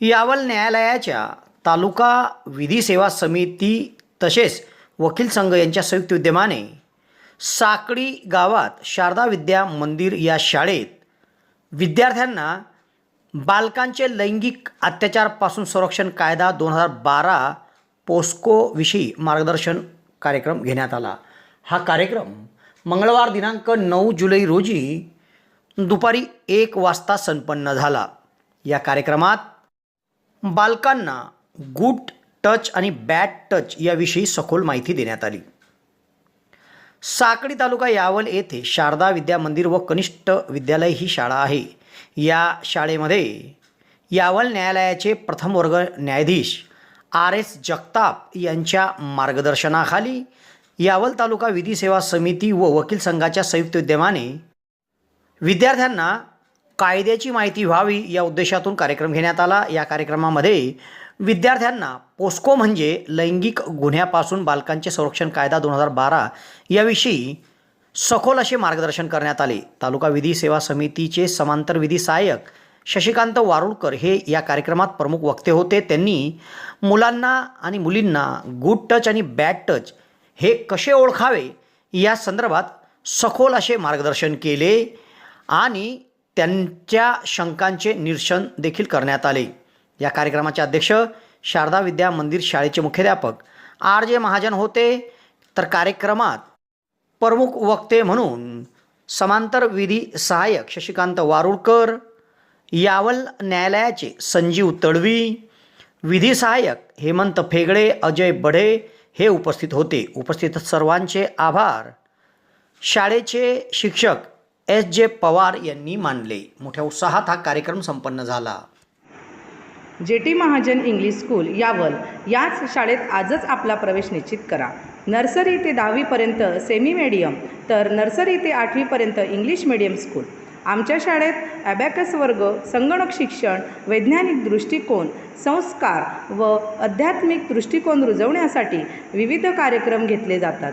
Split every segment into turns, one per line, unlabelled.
यावल न्यायालयाच्या तालुका विधी सेवा समिती तसेच वकील संघ यांच्या संयुक्त विद्यमाने साकडी गावात शारदा विद्या मंदिर या शाळेत विद्यार्थ्यांना बालकांचे लैंगिक अत्याचारपासून संरक्षण कायदा दोन हजार बारा पोस्कोविषयी मार्गदर्शन कार्यक्रम घेण्यात आला. हा कार्यक्रम मंगळवार दिनांक नऊ जुलै रोजी दुपारी एक वाजता संपन्न झाला. या कार्यक्रमात बालकांना गुड टच आणि बॅड टच याविषयी सखोल माहिती देण्यात आली. साकडी तालुका यावल येथे शारदा विद्या मंदिर व कनिष्ठ विद्यालय ही शाळा आहे. या शाळेमध्ये यावल न्यायालयाचे प्रथम वर्ग न्यायाधीश आर एस जगताप यांच्या मार्गदर्शनाखाली यावल तालुका विधी सेवा समिती व वकील संघाच्या संयुक्त विद्यमाने विद्यार्थ्यांना कायद्याची माहिती व्हावी या उद्देशातून कार्यक्रम घेण्यात आला. या कार्यक्रमामध्ये विद्यार्थ्यांना पोस्को म्हणजे लैंगिक गुन्ह्यापासून बालकांचे संरक्षण कायदा दोन हजार बारा याविषयी सखोल असे मार्गदर्शन करण्यात आले. तालुका विधी सेवा समितीचे समांतर विधी सहाय्यक शशिकांत वारुळकर हे या कार्यक्रमात प्रमुख वक्ते होते. त्यांनी मुलांना आणि मुलींना गुड टच आणि बॅड टच हे कसे ओळखावे या संदर्भात सखोल असे मार्गदर्शन केले आणि त्यांच्या शंकांचे निरसन देखील करण्यात आले. या कार्यक्रमाचे अध्यक्ष शारदा विद्या मंदिर शाळेचे मुख्याध्यापक आर जे महाजन होते. तर कार्यक्रमात प्रमुख वक्ते म्हणून समांतर विधी सहाय्यक शशिकांत वारुळकर यावल न्यायालयाचे संजीव तडवी विधी सहाय्यक हेमंत फेगडे अजय बढे हे उपस्थित होते. उपस्थित सर्वांचे आभार. शाळेचे शिक्षक एस जे पवार यांनी मानले. मोठ्या उत्साहात हा कार्यक्रम संपन्न झाला.
J T Mahajan English school Yawal याच शाळेत आजच आपला प्रवेश निश्चित करा. नर्सरी ते दहावीपर्यंत सेमी मीडियम तर नर्सरी ते आठवीपर्यंत इंग्लिश मीडियम स्कूल आमच्या शाळेत ॲबॅकस वर्ग संगणक शिक्षण वैज्ञानिक दृष्टिकोन संस्कार व आध्यात्मिक दृष्टिकोन रुजवण्यासाठी विविध कार्यक्रम घेतले जातात.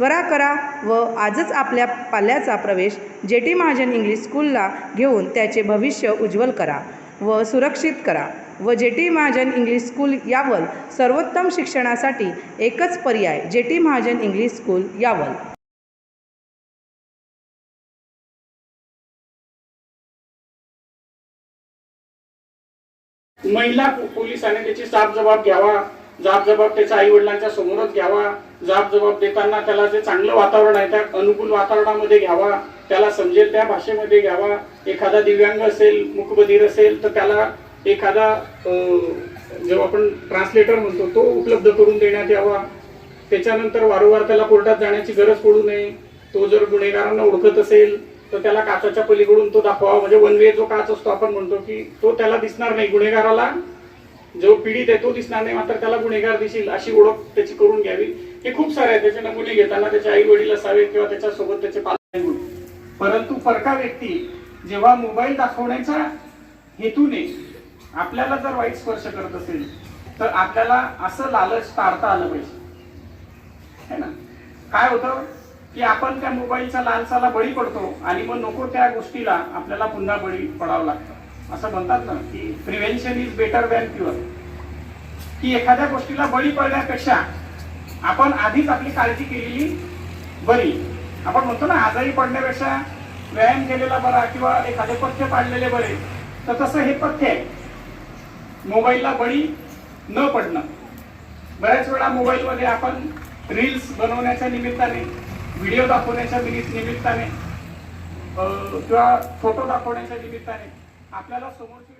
त्वरा करा व आजच आपल्या पाल्याचा प्रवेश जे टी महाजन इंग्लिश स्कूलला घेऊन त्याचे भविष्य उज्ज्वल करा व सुरक्षित करा व J T Mahajan English school Yawal सर्वोत्तम शिक्षणासाठी एकच पर्याय J T Mahajan English school Yawal.
महिला पोलिसाने त्याची साफ जबाब घ्यावा. जाब जबाब त्याच्या आई वडिलांच्या समोरच घ्यावा. जाब जबाब देताना त्याला जे चांगलं वातावरण आहे त्या अनुकूल वातावरणामध्ये घ्यावा. त्याला समजेल त्या भाषेमध्ये घ्यावा. एखादा दिव्यांग असेल मुकबधीर असेल तर त्याला एखादा जेव्हा आपण ट्रान्सलेटर म्हणतो तो उपलब्ध करून देण्यात यावा. त्याच्यानंतर वारंवार त्याला कोर्टात जाण्याची गरज पडू नये. तो जर गुन्हेगारांना ओळखत असेल तर त्याला काचाच्या पलीकडून तो दाखवावा. म्हणजे वन वे जो काच असतो आपण म्हणतो की तो त्याला दिसणार नाही. गुन्हेगाराला जो पीडित आहे तो दिसणार नाही मात्र त्याला गुन्हेगार दिसेल अशी ओळख त्याची करून घ्यावी. हे खूप सारे आहेत त्याचे नमुने घेताना त्याचे आई वडील असावे किंवा त्याच्यासोबत त्याचे पालक परंतु परका व्यक्ती जेव्हा मोबाईल दाखवण्याच्या हेतूने आपल्याला जर वाईट स्पर्श करत असेल तर आपल्याला असं लालच टाळता आलं पाहिजे. है ना? काय होतं? की आपण त्या मोबाईलच्या लालसाला बळी पडतो आणि मग नको त्या गोष्टीला आपल्याला पुन्हा बळी पडावं लागतं. असं म्हणतात ना की prevention is better than cure की एखाद्या गोष्टीला बळी पडण्यापेक्षा आपण आधीच आपली काळजी केलेली बरी. आपण म्हणतो ना आजारी पडण्यापेक्षा व्यायाम केलेला बरा किंवा एखादे पथ्य पाडलेले बरे तर तसं हे पथ्य आहे. मोबाईलला बळी न पडणं. बऱ्याच वेळा मोबाईलमध्ये आपण रील्स बनवण्याच्या निमित्ताने व्हिडिओ दाखवण्याच्या निमित्ताने किंवा फोटो दाखवण्याच्या निमित्ताने आपल्याला समोरची